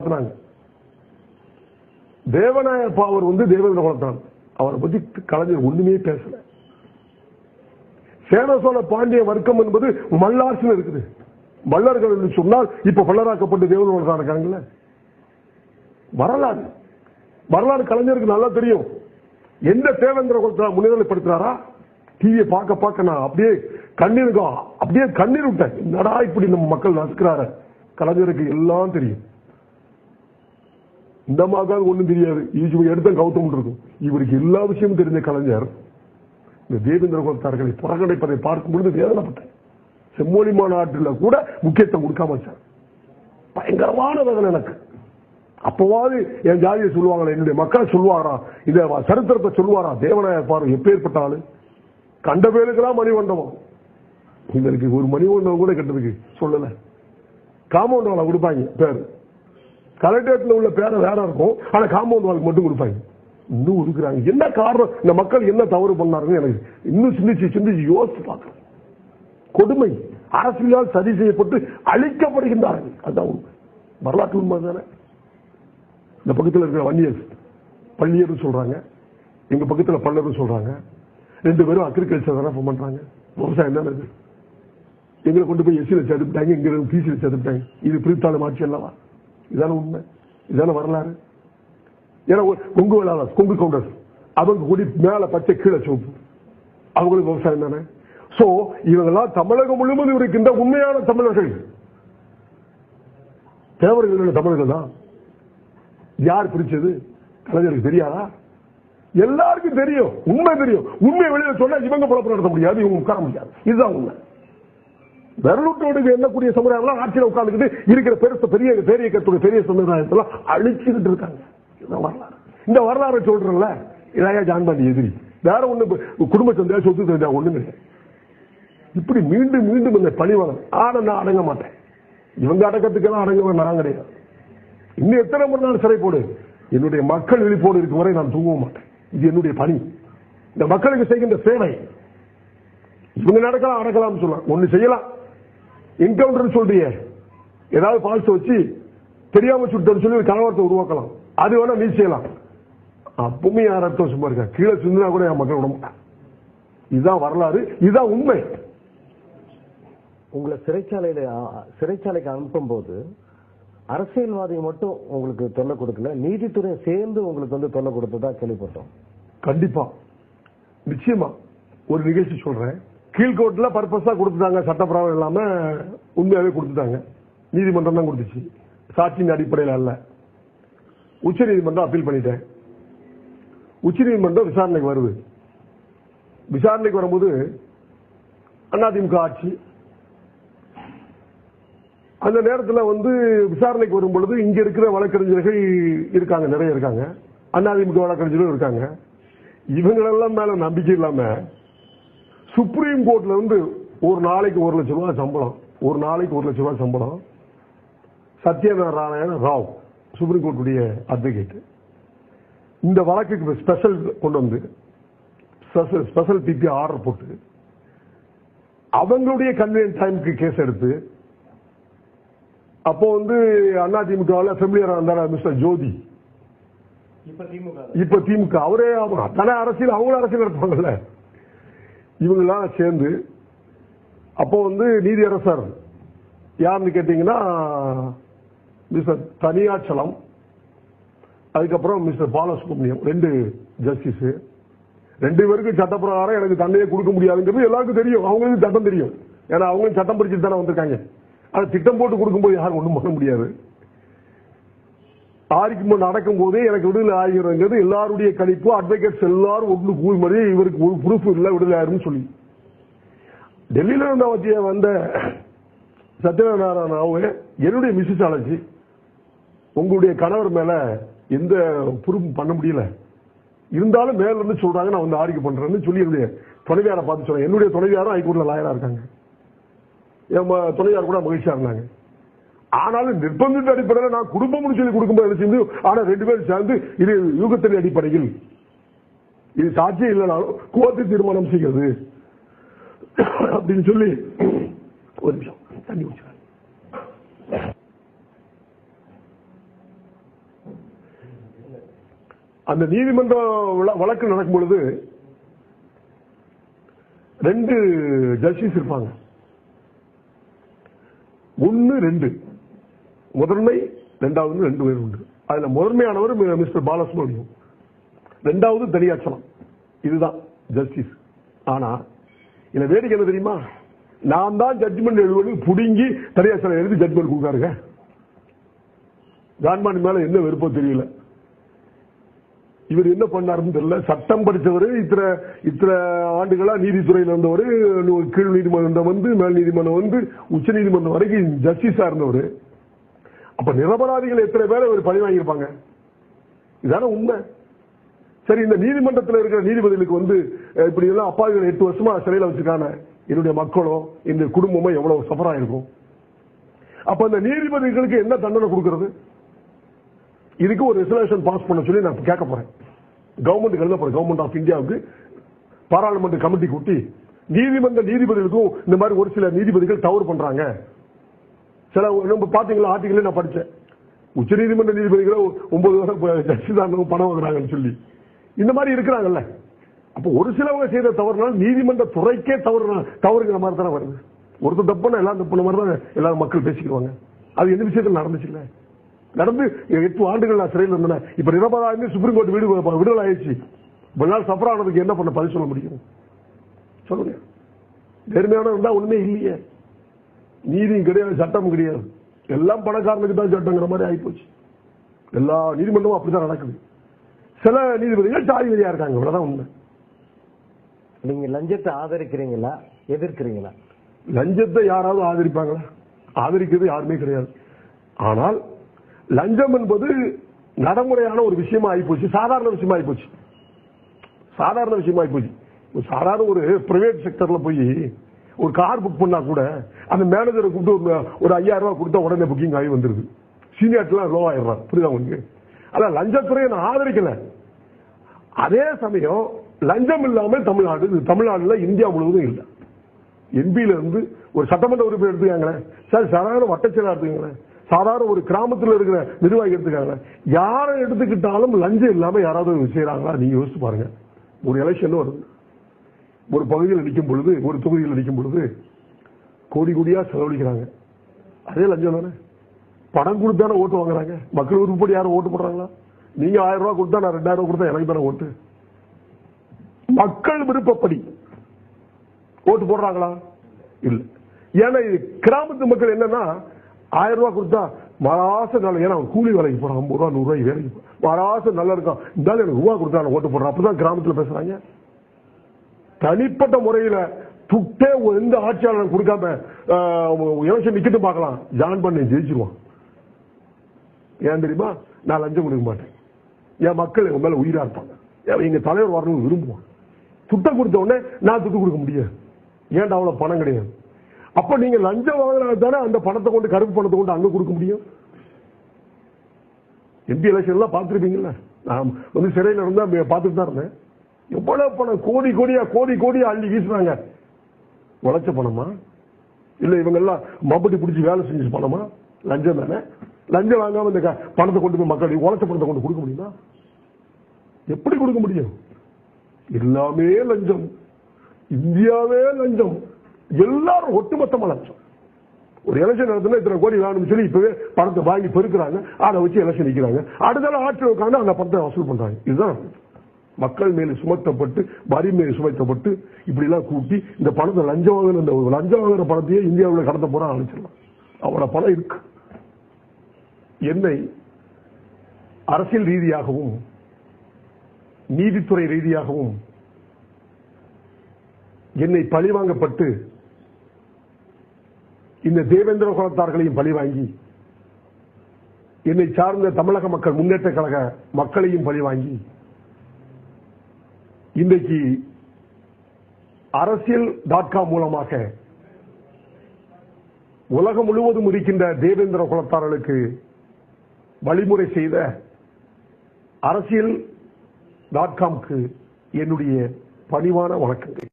நடத்துனாங்க தேவநாயர் வந்து தேவேந்திர குலத்தான் அவரை பத்தி கலைஞர் ஒண்ணுமே பேசல. சேனசோழ பாண்டிய வர்க்கம் என்பது மல்லார்ஸ்னு இருக்குது. மல்லர்கள் என்று சொன்னால் இப்ப பல்லராக்கப்பட்டு தேவேந்திர குலத்தான் இருக்காங்கல்ல. வரலாறு. வரலாறு கலைஞருக்கு நல்லா தெரியும். எந்த தேவேந்திர குலத்தான் முன்னிலைப்படுத்துறாரா? டிவியை பார்க்க பார்க்க நான் அப்படியே கண்ணீருக்கு அப்படியே கண்ணீர் விட்டேன். என்னடா இப்படி நம்ம மக்கள் நசுக்கிறார? கலைஞருக்கு எல்லாம் தெரியும். இந்த மாதிரி ஒன்றும் தெரியாது. யூடியூப் எடுத்த கௌதம் இருக்கும் இவருக்கு எல்லா விஷயமும் தெரிஞ்ச கலைஞர். இந்த தேவேந்திர குலத்தார்களை புறக்கணிப்பதை பார்க்கும் பொழுது வேதனைப்பட்டேன். செம்மொழி மாநாட்டில் கூட முக்கியத்துவம் கொடுக்காம வச்சார். பயங்கரமான வேதனை எனக்கு. அப்பவாது என் ஜாதியை சொல்லுவாங்களே என்னுடைய மக்களை சொல்லுவாரா? இந்த சரித்திரத்தை சொல்லுவாரா? தேவநாயர் பாரு எப்பேற்பட்ட ஆளு? கண்ட பேருக்கெல்லாம் மணிமண்டபம் இவருக்கு ஒரு மணிமண்டபம் கூட கெட்டதுக்கு சொல்லல. காம்பவுண்ட் கொடுப்பாங்க பேர். கலெக்டரேட்ல உள்ள பேரை வேற இருக்கும். ஆனா காம்பவுண்ட் வாழ்க்கை மட்டும் கொடுப்பாங்க. இன்னும் இருக்கிறாங்க என்ன காரணம்? இந்த மக்கள் என்ன தவறு பண்ணாருன்னு எனக்கு இன்னும் சிந்திச்சு சிந்திச்சு யோசிச்சு பார்க்கணும். கொடுமை. அரசியலால் சரி செய்யப்பட்டு அழிக்கப்படுகின்றார்கள். அதுதான் உண்மை. வரலாற்று உண்மை தானே? இந்த பக்கத்தில் இருக்கிற வன்னியர் பள்ளியர் சொல்றாங்க. எங்க பக்கத்தில் பல்லர்னு சொல்றாங்க. ரெண்டு பேரும் அக்ரிகல்ச்சர் தானே பண்றாங்க. விவசாயம் தானே எங்களை கொண்டு போய் எஸ்சியில் சேர்த்துட்டாங்க. எங்க பிசியில் சேர்த்துட்டாங்க. இது பிரித்தாளும் ஆட்சி அல்லவா? இதான உண்மை? இதான வரலாறு? ஏன்னா கொங்கு வேளாளர் கொங்கு கவுண்டர்ஸ் அவங்க கூடி மேல பச்சை கீழே சோப்பு அவங்களுக்கு விவசாயம் தானே? சோ இவங்கெல்லாம் தமிழகம் முழுவதும் இருக்கின்ற உண்மையான தமிழர்கள். தேவர்கள் தமிழர்கள் தான். யார் பிரிச்சது? கலைஞருக்கு தெரியாதா? எல்லாருக்கும் தெரியும். உண்மை தெரியும். உண்மை வெளியில சொன்னா இவங்க குழப்பம் நடத்த முடியாது இவங்க உட்கார முடியாது. இதுதான் உண்மை. விரலுட்டோடு எண்ணக்கூடிய சமுதாயம் ஆட்சியில் உட்கார்ந்துக்கிட்டு இருக்கிற பெருச பெரிய பெரிய கத்துடைய பெரிய சமுதாயத்தெல்லாம் அழிச்சுக்கிட்டு இருக்காங்க. இதுதான் வரலாறு? இந்த வரலாறு சொல்றேன்ல. இதையா ஜான்பாண்டி எதிரி. வேற ஒண்ணு குடும்ப சந்தையா சொத்து தெரிஞ்சா ஒண்ணு கிடையாது. இப்படி மீண்டும் மீண்டும் இந்த பழிவாங்க ஆனா நான் அடங்க மாட்டேன். இவங்க அடக்கத்துக்கெல்லாம் அடங்க நான் கிடையாது. இன்னும் எத்தனை மணி நாள் சிறை போடு? என்னுடைய மக்கள் விழிப்போடு இருக்கும் வரை நான் தூங்க மாட்டேன். இது என்னுடைய பணி. இந்த மக்களுக்கு செய்கின்ற சேவை. இவங்க நடக்கலாம் அடக்கலாம்னு சொல்லலாம். ஒண்ணு செய்யலாம். என்கவுண்டர் சொல்றிய. ஏதாவது பால்ஸ் வச்சு தெரியாம சுட்டு சொல்லி ஒரு கலவரத்தை உருவாக்கலாம். அது வேணா நீ செய்யலாம். அப்பவுமே யார் அர்த்தம் சும்மா இருக்கா? கீழே சிந்தினா கூட என் மக்கள் விட இதுதான் வரலாறு. இதுதான் உண்மை. உங்களை சிறைச்சாலையில சிறைச்சாலைக்கு அனுப்பும் போது அரசியல்வாதி மட்டும் உங்களுக்கு தொல்லை கொடுக்கல நீதித்துறை சேர்ந்து உங்களுக்கு வந்து தொல்லை கொடுத்ததா கேள்விப்பட்டோம். கண்டிப்பா. நிச்சயமா. ஒரு நிகழ்ச்சி சொல்றேன். கீழ்கோர்ட்ல பர்பஸா கொடுத்துட்டாங்க சட்டப்பிரவம் இல்லாம உண்மையாவே கொடுத்துட்டாங்க. நீதிமன்றம் தான் கொடுத்துச்சு. சாட்சியின் அடிப்படையில் அல்ல. உச்ச நீதிமன்றம் அப்பீல் பண்ணிட்டேன். உச்ச நீதிமன்றம் விசாரணைக்கு வருது. விசாரணைக்கு வரும்போது அதிமுக ஆட்சி. அந்த நேரத்தில் வந்து விசாரணைக்கு வரும் பொழுது இங்க இருக்கிற வழக்கறிஞர்கள் இருக்காங்க நிறைய இருக்காங்க. அதிமுக வழக்கறிஞர்களும் இருக்காங்க. இவங்களெல்லாம் மேல நம்பிக்கை இல்லாம சுப்ரீம் கோர்ட்ல இருந்து ஒரு நாளைக்கு ஒரு லட்சம் ரூபாய் சம்பளம் ஒரு நாளைக்கு ஒரு லட்சம் ரூபாய் சம்பளம். சத்யநாராயண ராவ் சுப்ரீம் கோர்ட்டுடைய அட்வொகேட் இந்த வழக்குக்கு ஸ்பெஷல் கொண்டு வந்து ஸ்பெஷல் பிபி ஆர்டர் போட்டு அவங்களுடைய கன்வீனியன்ட் டைமுக்கு கேஸ் எடுத்து அப்போ வந்து அதிமுகவில் ஃபெமிலியரா இருந்தார் மிஸ்டர் ஜோதி? இப்ப திமுக அவரே அவங்க தானே அரசியல் அவங்களும் அரசியல் நடத்துவாங்கல்ல? இவங்கெல்லாம் சேர்ந்து அப்போ வந்து நீதியரசர் யாருன்னு கேட்டீங்கன்னா மிஸ்டர் தனியாச்சலம் அதுக்கப்புறம் மிஸ்டர் பாலசுப்ரமணியம் ரெண்டு ஜஸ்டிஸ். ரெண்டு பேருக்கும் சட்டப்பிரகாரம் எனக்கு தண்டையை கொடுக்க முடியாதுங்கிறது எல்லாருக்கும் தெரியும். அவங்களுக்கு சட்டம் தெரியும். ஏன்னா அவங்களும் சட்டம் படிச்சுட்டு தானே வந்திருக்காங்க. ஆனால் திட்டம் போட்டு கொடுக்கும்போது யாரும் ஒன்றும் பண்ண முடியாது. ஆர்குமெண்ட் நடக்கும் போதே எனக்கு விடுதலை ஆகிறதுங்கிறது எல்லாருடைய கணிப்பு. அட்வொகேட்ஸ் எல்லாரும் ஒன்று கூறி மாதிரி இவருக்கு ஒரு ப்ரூஃப் இல்லை விடுதலை ஆயிரும்னு சொல்லி. டெல்லியில இருந்த வச்சிய வந்த சத்யநாராயண ராவு என்னுடைய மிஸ்ஸஸ் அழைச்சி உங்களுடைய கணவர் மேல எந்த ப்ரூஃப் பண்ண முடியல. இருந்தாலும் மேல இருந்து சொல்றாங்க நான் வந்து ஆர்கியூ பண்றேன்னு சொல்லி என்னுடைய துணைவியாரை பார்த்து சொன்னேன் என்னுடைய துணைவியாரும் ஹைகோர்ட்ல லாயரா இருக்காங்க. என் துணைவியார் கூட மகிழ்ச்சியா இருந்தாங்க. ஆனாலும் நிர்பந்தித்த அடிப்படையில் நான் குடும்பம் சொல்லி கொடுக்கும்போது என்ன செஞ்சு ஆனா ரெண்டு பேரும் சேர்ந்து இது யூகத்தின் அடிப்படையில். இது சாட்சியம் இல்லைனாலும் கோர்ட்டு தீர்மானம் செய்கிறது. அப்படின்னு சொல்லி ஒரு நிமிஷம் தண்ணி குடிச்சு அந்த நீதிமன்ற வழக்கு நடக்கும் பொழுது ரெண்டு ஜஸ்டிஸ் இருப்பாங்க. ஒன்னு ரெண்டு. முதன்மை ரெண்டாவது ரெண்டு பேர் உண்டு. அதுல முதன்மையானவர் மிஸ்டர் பாலசுப்ரமணியம். ரெண்டாவது தனியாச்சலம் இதுதான் ஜஸ்டிஸ் ஆனா என்ன வேடிக்கை என்ன தெரியுமா? நான் தான் ஜட்மெண்ட் எழுதுவது புடுங்கி தனியாச்சலம் எழுதி ஜட்மெண்ட் கொடுக்காருங்க. ஜான்மான் மேல என்ன விருப்பம் தெரியல. இவர் என்ன பண்ணாருன்னு தெரியல. சட்டம் படித்தவர் இத்தனை இத்தனை ஆண்டுகளா நீதித்துறையில் வந்தவர் கீழ் நீதிமன்றம் வந்து மேல் நீதிமன்றம் வந்து உச்ச நீதிமன்றம் வரைக்கும் ஜஸ்டிஸா இருந்தவர். அப்ப நிரபராதிகள் எத்தனை பேரை இவர் பழி வாங்கியிருப்பாங்க? இதான உண்மை. சரி இந்த நீதிமன்றத்தில் இருக்கிற நீதிபதிகளுக்கு வந்து இப்படி எல்லாம் அப்பாவிகள் எட்டு வருஷமா சிறையில் வச்சிருக்காங்க. என்னுடைய மக்களோ இந்த குடும்பமோ எவ்வளவு சஃபரா இருக்கும் அப்ப இந்த நீதிபதிகளுக்கு என்ன தண்டனை கொடுக்கறது? இதுக்கு ஒரு ரெசல்யூஷன் பாஸ் பண்ண சொல்லி நான் கேட்க போறேன். கவர்மெண்ட் எழுத போறேன். கவர்மெண்ட் ஆஃப் இந்தியாவுக்கு பாராளுமன்ற கமிட்டி கூட்டி நீதிமன்ற நீதிபதிகளுக்கும் இந்த மாதிரி ஒரு சில நீதிபதிகள் தவறு பண்றாங்க. சில நம்ம பாத்தீங்களா ஆர்டிகளே நான் படிச்சேன். உச்ச நீதிமன்ற நீதிபதிகளை ஒன்பது வருஷம் ஜட்ஜி தான் பணம் வாங்குறாங்கன்னு சொல்லி. இந்த மாதிரி இருக்கிறாங்கல்ல. அப்ப ஒரு சிலவங்க செய்த தவறுனால நீதிமன்ற துறைக்கே தவறு தவறுங்கிற மாதிரி தானே வருது. ஒருத்தர் தப்புனா எல்லாம் தப்புன மாதிரி தான் எல்லாரும் மக்கள் பேசிக்குவாங்க அது எந்த விஷயத்தில் நடந்துச்சுல்ல நடந்து எட்டு ஆண்டுகள் நான் சிறையில் இருந்தேன். இப்ப நிரபராதி சுப்ரீம் கோர்ட் வீடு விடுதலை ஆயிடுச்சு. இவ்வளவு நாள் சஃபர் ஆனதுக்கு என்ன பண்ண பதில் சொல்ல முடியும்? சொல்லுங்க. நேர்மையான இருந்தா ஒண்ணுமே இல்லையே. நீதியும் கிடையாது சட்டமும் கிடையாது. எல்லாம் பணக்காரனுக்கு தான் சட்டங்கிற மாதிரி ஆயிப்போச்சு. எல்லா நீதிமன்றமும் அப்படிதான் நடக்குது. சில நீதிபதிகள் ஜாதி வழியா இருக்காங்க இவ்வளவுதான் உண்மை. நீங்க லஞ்சத்தை ஆதரிக்கிறீங்களா எதிர்க்கிறீங்களா? லஞ்சத்தை யாராவது ஆதரிப்பாங்களா? ஆதரிக்கிறது யாருமே கிடையாது. ஆனால் லஞ்சம் என்பது நடைமுறையான ஒரு விஷயமா ஆயிப்போச்சு சாதாரண விஷயமா ஆயிப்போச்சு. சாதாரண விஷயமா ஆயிப்போச்சு. ஒரு சாதாரண ஒரு பிரைவேட் செக்டர்ல போய் ஒரு கார் புக் பண்ணா கூட அந்த மேனேஜரை கூப்பிட்டு ஒரு- ஒரு ஐயாயிரம் ரூபாய் கொடுத்தா உடனே புக்கிங் ஆகி வந்துருது. சீனியர்லாம் லோ ஆயிடுறான். புரியுதா உங்களுக்கு? அதான் லஞ்சத்துறையை நான் ஆதரிக்கல. அதே சமயம் லஞ்சம் இல்லாமல் தமிழ்நாடு தமிழ்நாடுல இந்தியா முழுவதும் இல்லை. எம்பியில இருந்து ஒரு சட்டமன்ற உறுப்பினர் எடுத்துக்காங்களேன். சார் சாதாரண வட்டச்செயலா எடுத்துக்காங்களேன். சாதாரண ஒரு கிராமத்தில் இருக்கிற நிர்வாகி எடுத்துக்காங்களேன். யாரை எடுத்துக்கிட்டாலும் லஞ்சம் இல்லாமல் யாராவது செய்யறாங்களா நீங்க யோசிச்சு பாருங்க. ஒரு எலெக்ஷன் வருது. ஒரு பகுதியில் நிற்கும் பொழுது ஒரு தொகுதியில் நிற்கும் பொழுது கோடி கோடியா செலவழிக்கிறாங்க. அதே லஞ்சம் தானே? பணம் கொடுத்தானே ஓட்டு வாங்குறாங்க. மக்கள் விருப்பப்படி யாரும் ஓட்டு போடுறாங்களா? நீங்க ஆயிரம் ரூபாய் கொடுத்தா நான் ரெண்டாயிரம் ரூபாய் கொடுத்தா எனக்கு தானே ஓட்டு? மக்கள் விருப்பப்படி ஓட்டு போடுறாங்களா? இல்ல. ஏன்னா இது கிராமத்து மக்கள் என்னன்னா ஆயிரம் ரூபாய் கொடுத்தா மராச நல்ல ஏன்னா கூலி வேலைக்கு போறான். ஐம்பது ரூபா நூறு ரூபாய் வேலைக்கு போறான். மாசம் நல்லா இருக்கான். இருந்தாலும் எனக்கு ரூபா கொடுத்தா நான் ஓட்டு போடுறான். அப்பதான் கிராமத்துல பேசுறாங்க. தனிப்பட்ட முறையில துட்டே எந்த ஆட்சியாளர் கொடுக்காம எலெக்ஷன் நிக்கட்டும் பார்க்கலாம். ஜான் பண்ணி ஜெயிச்சிருவான். ஏன் தெரியுமா? நான் லஞ்சம் கொடுக்க மாட்டேன். என் மக்கள் என் மேல உயிரா இருப்பாங்க. எங்க தலைவர் வரணும்னு விரும்புவான். துட்டை கொடுத்த உடனே நான் துட்டு கொடுக்க முடியாது. ஏன்டா அவ்வளவு பணம் கிடையாது? அப்ப நீங்க லஞ்சம் வாங்கினா தானே அந்த பணத்தை கொண்டு கருப்பு பணத்தை கொண்டு அங்க கொடுக்க முடியும்? எம்பி எலெக்ஷன் எல்லாம் பார்த்துருப்பீங்களா நான் வந்து சிறையில் இருந்தா பார்த்துட்டு தான் இருந்தேன். எவ்வளவு பணம்? கோடி கோடியா கோடி கோடியா அள்ளி வீசுறாங்க. உழைச்ச பணமா? இல்ல இவங்க எல்லாம் மம்பட்டி பிடிச்சி வேலை செஞ்சு பணமா? லஞ்சம் தானே? லஞ்சம் வாங்காம இந்த பணத்தை கொண்டு போய் மக்கள் உழைச்ச பணத்தை கொண்டு கொடுக்க முடியுமா? எப்படி கொடுக்க முடியும்? எல்லாமே லஞ்சம். இந்தியாவே லஞ்சம். எல்லாரும் ஒட்டுமொத்தமா லஞ்சம். ஒரு எலெக்ஷன் நடத்தினா இத்தனை கோடி வேணும்னு சொல்லி இப்பவே பணத்தை வாங்கி பெருக்கிறாங்க. அதை வச்சு எலெக்ஷன் நிற்கிறாங்க அடுத்த ஆட்சி உட்காந்து அந்த பணத்தை வசூல் பண்றாங்க. இதுதான் மக்கள் மேல சுமத்தப்பட்டு வரி மேல் சுமத்தப்பட்டு இப்படி எல்லாம் கூட்டி இந்த பணத்தை லஞ்சம் வாங்கின இந்த லஞ்சம் வாங்குற பணத்தையே இந்தியாவில் கடத்த போறா அனுப்பிச்சிடலாம். அவ்வளவு பணம் இருக்கு. என்னை அரசியல் ரீதியாகவும் நீதித்துறை ரீதியாகவும் என்னை பழிவாங்கப்பட்டு இந்த தேவேந்திர குலத்தார்களையும் பழிவாங்கி என்னை சார்ந்த தமிழக மக்கள் முன்னேற்ற கழக மக்களையும் பழிவாங்கி இன்றைக்கு அரசியல் டாட் காம் மூலமாக உலகம் முழுவதும் இருக்கின்ற தேவேந்திர குலத்தார்களுக்கு வழிமுறை செய்த அரசியல் டாட் காம்க்கு என்னுடைய பணிவான வணக்கங்கள்.